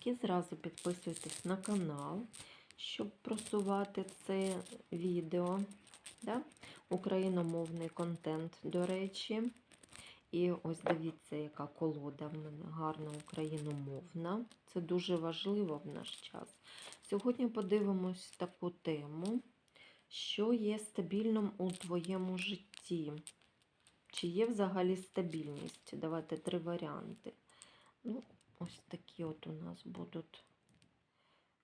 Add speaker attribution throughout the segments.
Speaker 1: новенькі, зразу підписуйтесь на канал, щоб просувати це відео. Да? Україномовний контент, до речі. І ось дивіться, яка колода в мене гарна україномовна. Це дуже важливо в наш час. Сьогодні подивимось таку тему, що є стабільним у твоєму житті. Чи є взагалі стабільність? Давайте три варіанти. Ну, ось такі от у нас будуть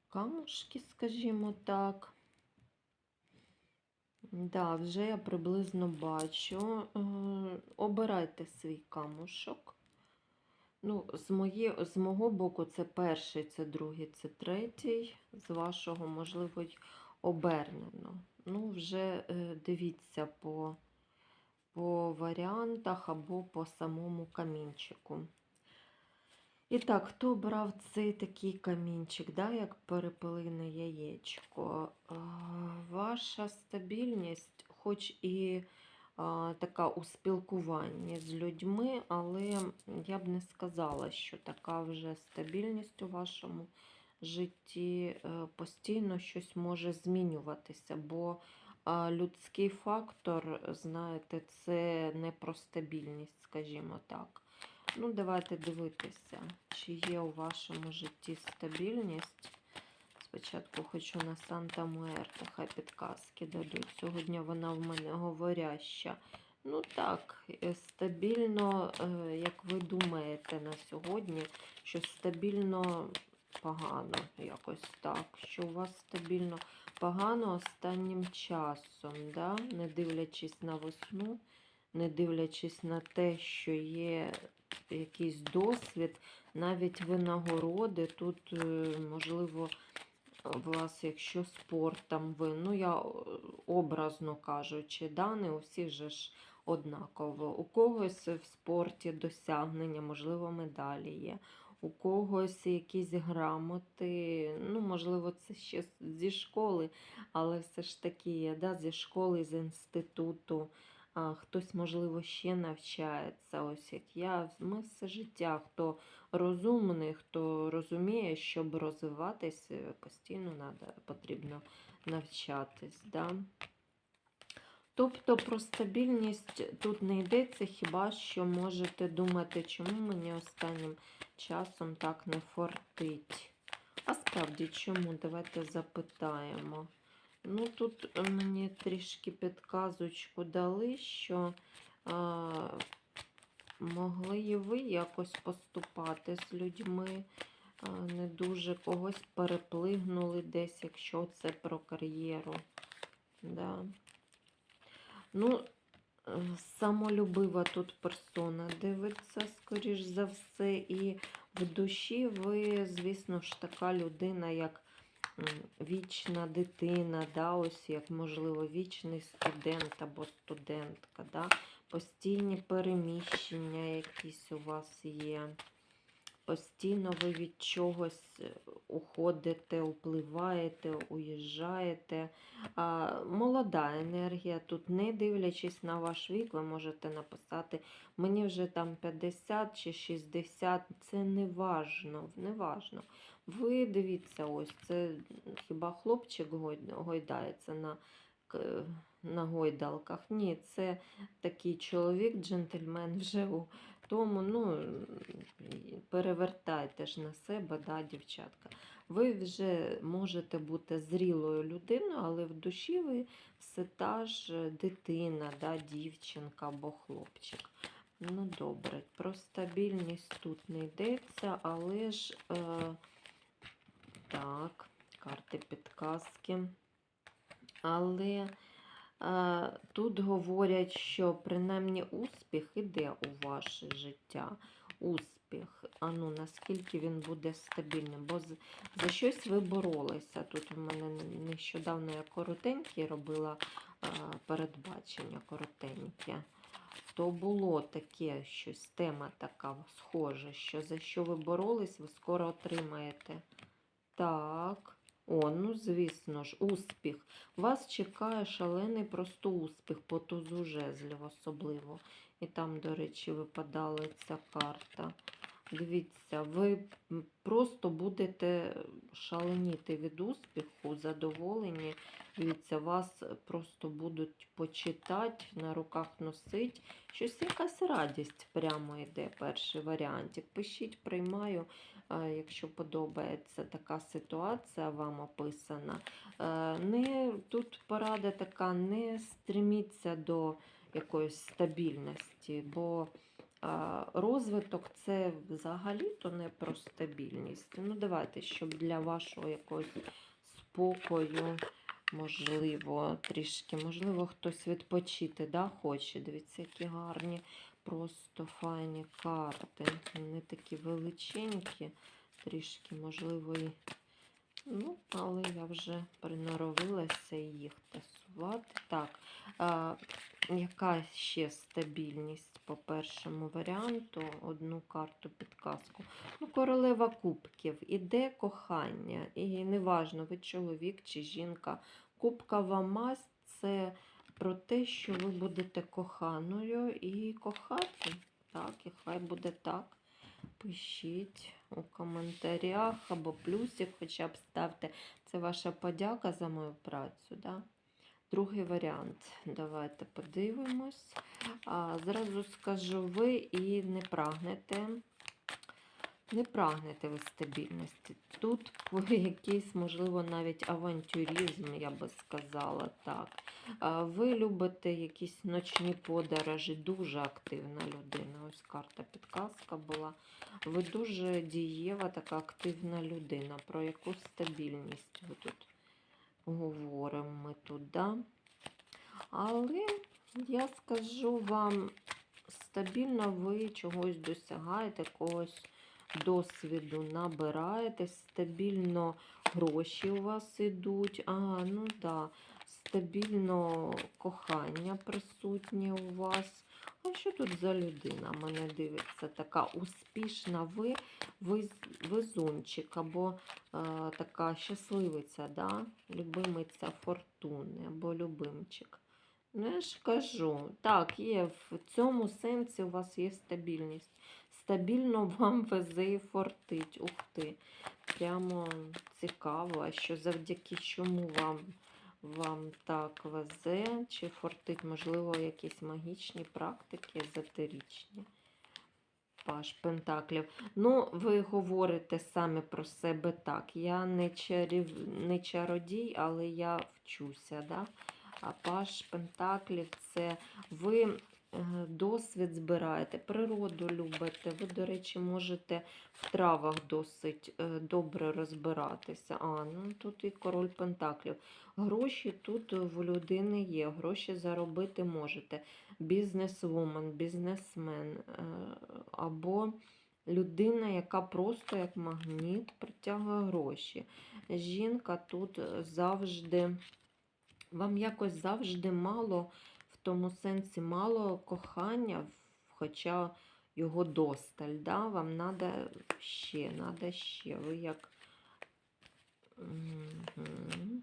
Speaker 1: камушки, скажімо так. Да, вже я приблизно бачу. Е, Обирайте свій камушок. Ну, з, моє, з мого боку, це перший, це другий, це третій. З вашого, можливо, й обернено. Ну, вже е, дивіться по, по варіантах або по самому камінчику. І так, хто обрав цей такий камінчик, да, як перепелине яєчко? Ваша стабільність, хоч і така у спілкуванні з людьми, але я б не сказала, що така вже стабільність у вашому житті е, постійно щось може змінюватися, бо людський фактор, знаєте, це не про стабільність, скажімо так. Ну, давайте дивитися, чи є у вашому житті стабільність. Спочатку хочу на Санта Муерта, хай підказки дадуть. Сьогодні вона в мене говоряща. Ну так, е, стабільно, е, як ви думаєте на сьогодні, що стабільно погано, якось так. Що у вас стабільно погано останнім часом, да? не дивлячись на весну, не дивлячись на те, що є якийсь досвід, навіть винагороди. Тут, е, можливо, вас, якщо спортом ви, ну я е, образно кажучи, да, не у всіх же ж однаково. У когось в спорті досягнення, можливо, медалі є. У когось якісь грамоти, ну, можливо, це ще зі школи, але все ж таки є, да, зі школи, з інституту. Хтось, можливо, ще навчається. Ось як я. Ми все життя, хто розумний, хто розуміє, щоб розвиватись, е, постійно надо, потрібно навчатись. Да? Тобто про стабільність тут не йдеться, хіба що можете думати, чому мені останнім часом так не фортить. А справді чому? Давайте запитаємо. Ну, тут мені трішки підказочку дали, що а, могли і ви якось поступати з людьми, а, не дуже когось переплигнули десь, якщо це про кар'єру. Да. Ну, е, самолюбива тут персона дивиться, скоріш за все, і в душі ви, звісно ж, така людина, як вічна дитина, да, ось як, можливо, вічний студент або студентка. Да, Постійні переміщення якісь у вас є. Постійно ви від чогось е, уходите, впливаєте, уїжджаєте. А, Молода енергія. Тут, не дивлячись на ваш вік, ви можете написати, мені вже там 50 чи 60, це не важно, не важно. Ви дивіться, ось це хіба хлопчик гойдається на на гойдалках. Ні, це такий чоловік, джентльмен вже у тому, ну, перевертайте ж на себе, да, дівчатка. Ви вже можете бути зрілою людиною, але в душі ви все та ж дитина, да, дівчинка або хлопчик. Ну, добре, про стабільність тут не йдеться, але ж. Е, так, карти підказки. Але а, тут говорять, що принаймні успіх іде у ваше життя. Успіх. А ну, наскільки він буде стабільним? Бо за щось ви боролися. Тут у мене нещодавно я коротенькі робила а, передбачення коротеньке. То було таке щось, тема така схожа, що за що ви боролись, ви скоро отримаєте. Так. О, ну, звісно ж, успіх. Вас чекає шалений просто успіх, по тузу жезлів особливо. І там, до речі, випадала ця карта. Дивіться, ви просто будете шаленіти від успіху, задоволені. Дивіться, вас просто будуть почитати, на руках носить. Щось якась радість прямо йде, перший варіантик. Пишіть, приймаю, якщо подобається така ситуація вам описана. Е, Не, тут порада така, не стреміться до якоїсь стабільності, бо розвиток це взагалі-то не про стабільність. Ну, давайте, щоб для вашого якогось спокою, можливо, трішки, можливо, хтось відпочити да, хоче. Дивіться, які гарні, просто файні карти. Вони такі величенькі, трішки, можливо, і. Ну, але я вже приноровилася їх тасувати. Так, а, яка ще стабільність по першому варіанту? Одну карту підказку. Ну, королева кубків. Іде кохання. І неважно, ви чоловік чи жінка. Кубкова масть це про те, що ви будете коханою і кохати. Так, і хай буде так. Пишіть у коментарях або плюсик, хоча б ставте. Це ваша подяка за мою працю. Да? Другий варіант. Давайте подивимось. А, зразу скажу, ви і не прагнете. Не прагнете ви стабільності. Тут якийсь, можливо, навіть авантюризм, я би сказала так. Ви любите якісь ночні подорожі, дуже активна людина. Ось карта підказка була. Ви дуже дієва, така активна людина. Про яку стабільність ви тут говоримо ми тут, да? Але я скажу вам, стабільно ви чогось досягаєте, когось досвіду набираєте, стабільно гроші у вас ідуть. А, ну да, стабільно кохання присутнє у вас. А що тут за людина? Мене дивиться така успішна ви везунчик або е, така щасливиця, да? любимиця фортуни або любимчик. Ну, я ж кажу, так, є в цьому сенсі у вас є стабільність. Стабільно вам везе і фортить. Ух ти. Прямо цікаво, а що завдяки чому вам, вам так везе, чи фортить, можливо, якісь магічні практики езотеричні. Паш Пентаклів. Ну, ви говорите саме про себе так. Я не, чарів... не чародій, але я вчуся. Да? А Паш Пентаклів це ви досвід збираєте, природу любите. Ви, до речі, можете в травах досить е, добре розбиратися. А, ну тут і король Пентаклів. Гроші тут в людини є, гроші заробити можете. Бізнесвумен, бізнесмен е, або людина, яка просто як магніт притягує гроші. Жінка тут завжди. Вам якось завжди мало, тому сенсі, мало кохання, хоча його досталь. Да? Вам треба ще, треба ще. Ви як. Мгм.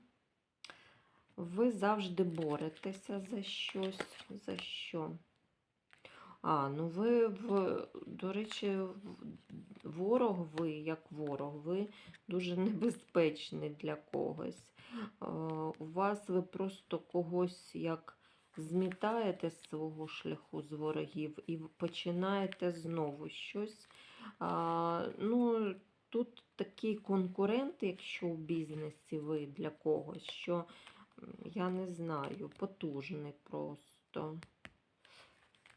Speaker 1: Ви завжди боретеся за щось. За що? А, ну ви, в, до речі, ворог ви, як ворог, ви дуже небезпечний для когось. У вас ви просто когось як змітаєте з свого шляху з ворогів і починаєте знову щось. А, ну, тут такий конкурент, якщо в бізнесі ви для когось, що я не знаю, потужний просто.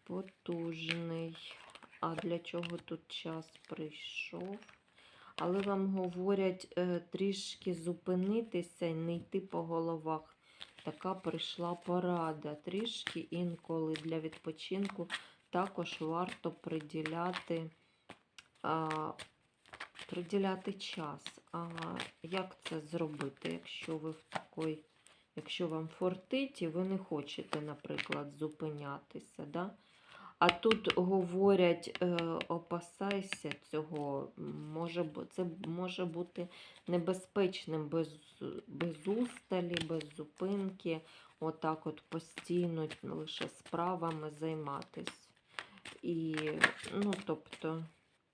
Speaker 1: Потужний. А для чого тут час прийшов? Але вам говорять е, трішки зупинитися і не йти по головах. Така прийшла порада. Трішки інколи для відпочинку також варто приділяти, а, приділяти час. А як це зробити, якщо ви в такій, якщо вам фортить і ви не хочете, наприклад, зупинятися? Да? А тут говорять, е, опасайся цього, може, це може бути небезпечним без, без усталі, без зупинки, отак от постійно лише справами займатись. І, ну, тобто,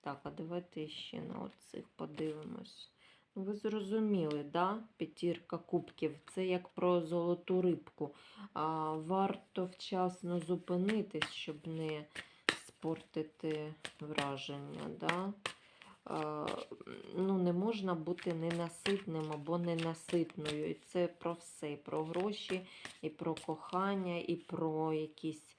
Speaker 1: Так, а давайте ще на оцих подивимось. Ви зрозуміли, да? П'ятірка кубків. Це як про золоту рибку. А, варто вчасно зупинитись, щоб не спортити враження. Да? А, ну, не можна бути ненаситним або ненаситною. І це про все. І про гроші, і про кохання, і про якісь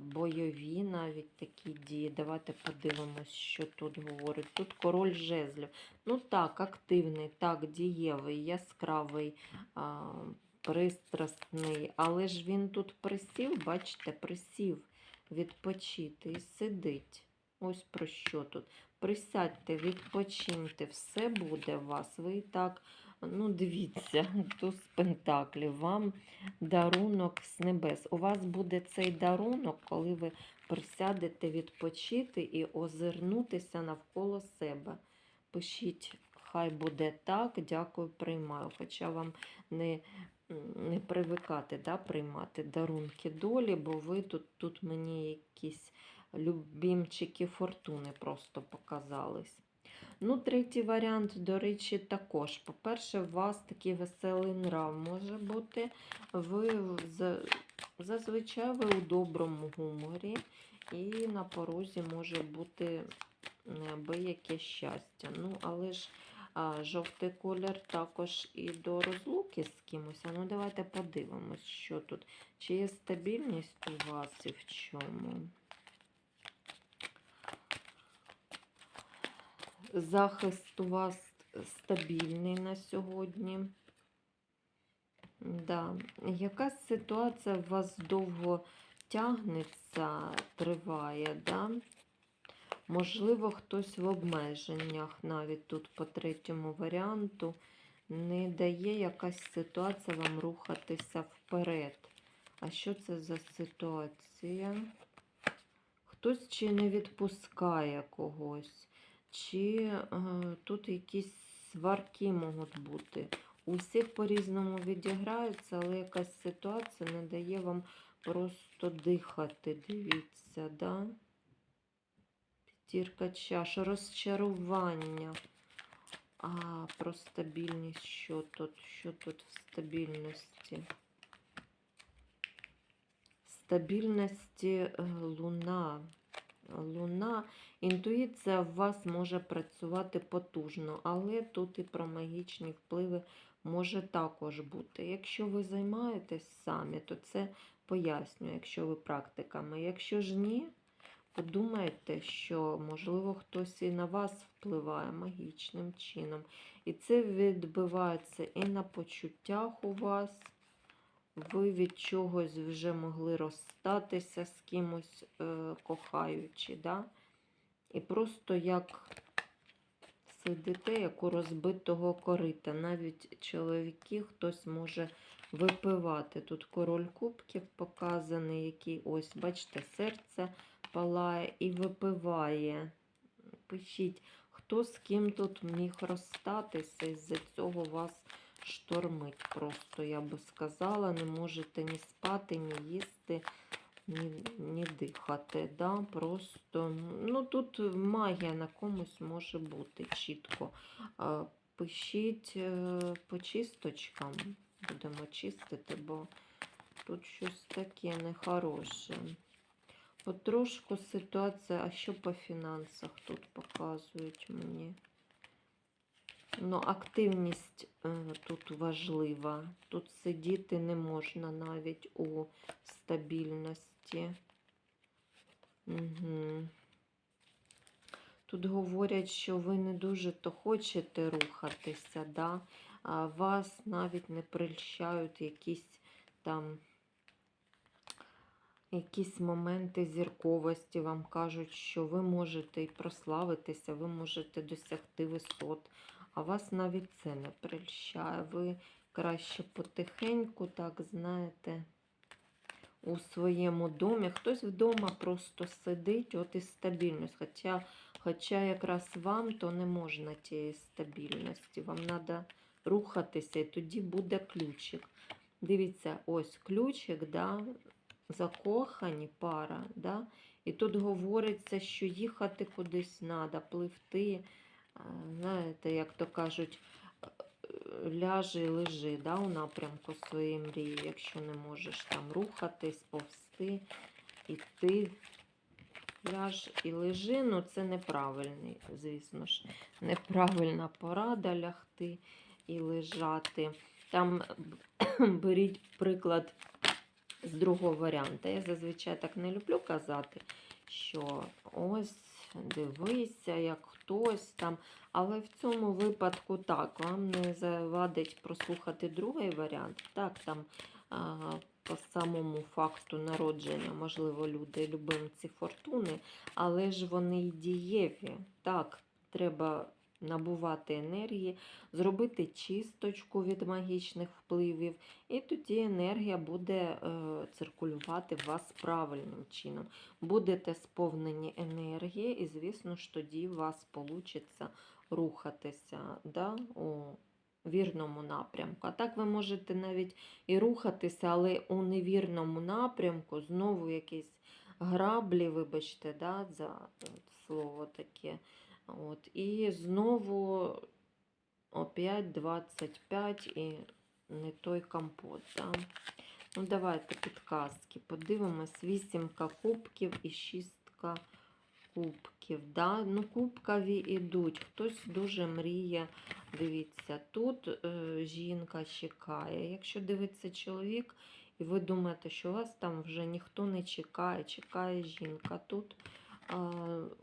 Speaker 1: бойові навіть такі дії. Давайте подивимось, що тут говорить. Тут король жезлів. Ну так, активний, так, дієвий, яскравий, а, пристрасний. Але ж він тут присів, бачите, присів відпочити і сидить. Ось про що тут. Присядьте, відпочиньте, все буде у вас. Ви і так, ну дивіться, туз пентаклів, вам дарунок з небес. У вас буде цей дарунок, коли ви присядете відпочити і озирнутися навколо себе. Пишіть, хай буде так, дякую, приймаю. Хоча вам не, не привикати да, приймати дарунки долі, бо ви тут, тут мені якісь любімчики фортуни просто показались. Ну, третій варіант, до речі, також. По-перше, у вас такий веселий нрав може бути. Ви зазвичай ви у доброму гуморі, і на порозі може бути неабияке щастя. Ну, але ж а, жовтий колір також і до розлуки з кимось. Ну, давайте подивимось, що тут. Чи є стабільність у вас і в чому? Захист у вас стабільний на сьогодні. Да. Якась ситуація у вас довго тягнеться, триває, да? Можливо, хтось в обмеженнях, навіть тут по третьому варіанту, не дає якась ситуація вам рухатися вперед. А що це за ситуація? Хтось чи не відпускає когось, чи е, тут якісь сварки можуть бути. У всіх по-різному відіграються, але якась ситуація не дає вам просто дихати. Дивіться, да? П'ятірка чаш, розчарування. А, про стабільність. Що тут? Що тут в стабільності? Стабільності е, луна. Луна, інтуїція в вас може працювати потужно, але тут і про магічні впливи може також бути. Якщо ви займаєтесь самі, то це пояснює, якщо ви практиками. Якщо ж ні, подумайте, що, можливо, хтось і на вас впливає магічним чином. І це відбивається і на почуттях у вас. Ви від чогось вже могли розстатися з кимось е, кохаючи, да? і просто як сидите, як у розбитого корита. Навіть чоловіки хтось може випивати. Тут король кубків показаний, який ось, бачите, серце палає і випиває. Пишіть, хто з ким тут міг розстатися, із-за цього вас штормить просто, я би сказала. Не можете ні спати, ні їсти, ні, ні дихати. Да? Просто, ну тут магія на комусь може бути чітко. Пишіть е, по чисточкам. Будемо чистити, бо тут щось таке нехороше. Потрошку ситуація, а що по фінансах тут показують мені? Ну, активність е, тут важлива. Тут сидіти не можна навіть у стабільності. Угу. Тут говорять, що ви не дуже то хочете рухатися, да? а вас навіть не прельщають якісь там якісь моменти зірковості. Вам кажуть, що ви можете і прославитися, ви можете досягти висот, а вас навіть це не прельщає. Ви краще потихеньку, так знаєте, у своєму домі. Хтось вдома просто сидить, от і стабільність. Хоча, хоча якраз вам то не можна тієї стабільності. Вам треба рухатися, і тоді буде ключик. Дивіться, ось ключик, да, закохані пара, да, І тут говориться, що їхати кудись треба, пливти. Знаєте, як то кажуть, е, ляжи і лежи да, у напрямку своєї мрії, якщо не можеш там рухатись, повсти, іти. Ляж і лежи, ну це неправильний, звісно ж, неправильна порада лягти і лежати. Там беріть приклад з другого варіанту. Я зазвичай так не люблю казати, що ось дивися, як хтось там. Але в цьому випадку так, вам не завадить прослухати другий варіант. Так, там а, по самому факту народження, можливо, люди любимці фортуни, але ж вони й дієві. Так, треба набувати енергії, зробити чисточку від магічних впливів, і тоді енергія буде е, циркулювати в вас правильним чином. Будете сповнені енергії, і, звісно ж, тоді у вас вийде рухатися да, у вірному напрямку. А так ви можете навіть і рухатися, але у невірному напрямку знову якісь граблі, вибачте, да, за слово таке. От, і знову опять 25 і не той компот. Да? Ну, давайте підказки. Подивимось. Вісімка кубків і шістка кубків. Да? Ну, кубкові ідуть. Хтось дуже мріє. Дивіться, тут е, жінка чекає. Якщо дивиться чоловік, і ви думаєте, що вас там вже ніхто не чекає, чекає жінка. Тут е,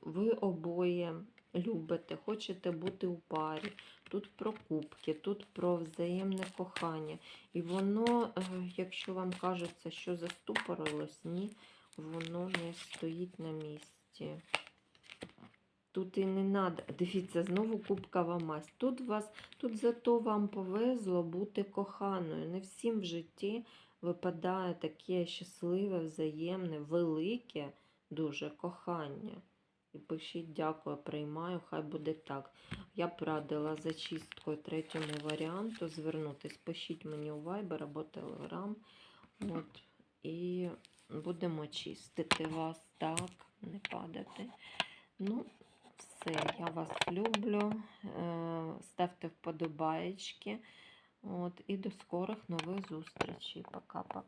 Speaker 1: ви обоє любите, хочете бути у парі. Тут про кубки, тут про взаємне кохання. І воно, е, якщо вам кажеться, що заступорилось, ні, воно не стоїть на місці. Тут і не треба. Дивіться, знову кубкова мазь. Тут вас, тут зато вам повезло бути коханою. Не всім в житті випадає таке щасливе, взаємне, велике дуже кохання. І пишіть дякую, приймаю, хай буде так. Я б радила за чисткою третьому варіанту звернутись. Пишіть мені у Viber або Telegram. От, і будемо чистити вас так, не падати. Ну, все, я вас люблю. Е, Ставте вподобаєчки. От, і до скорих нових зустрічей. Пока-пока.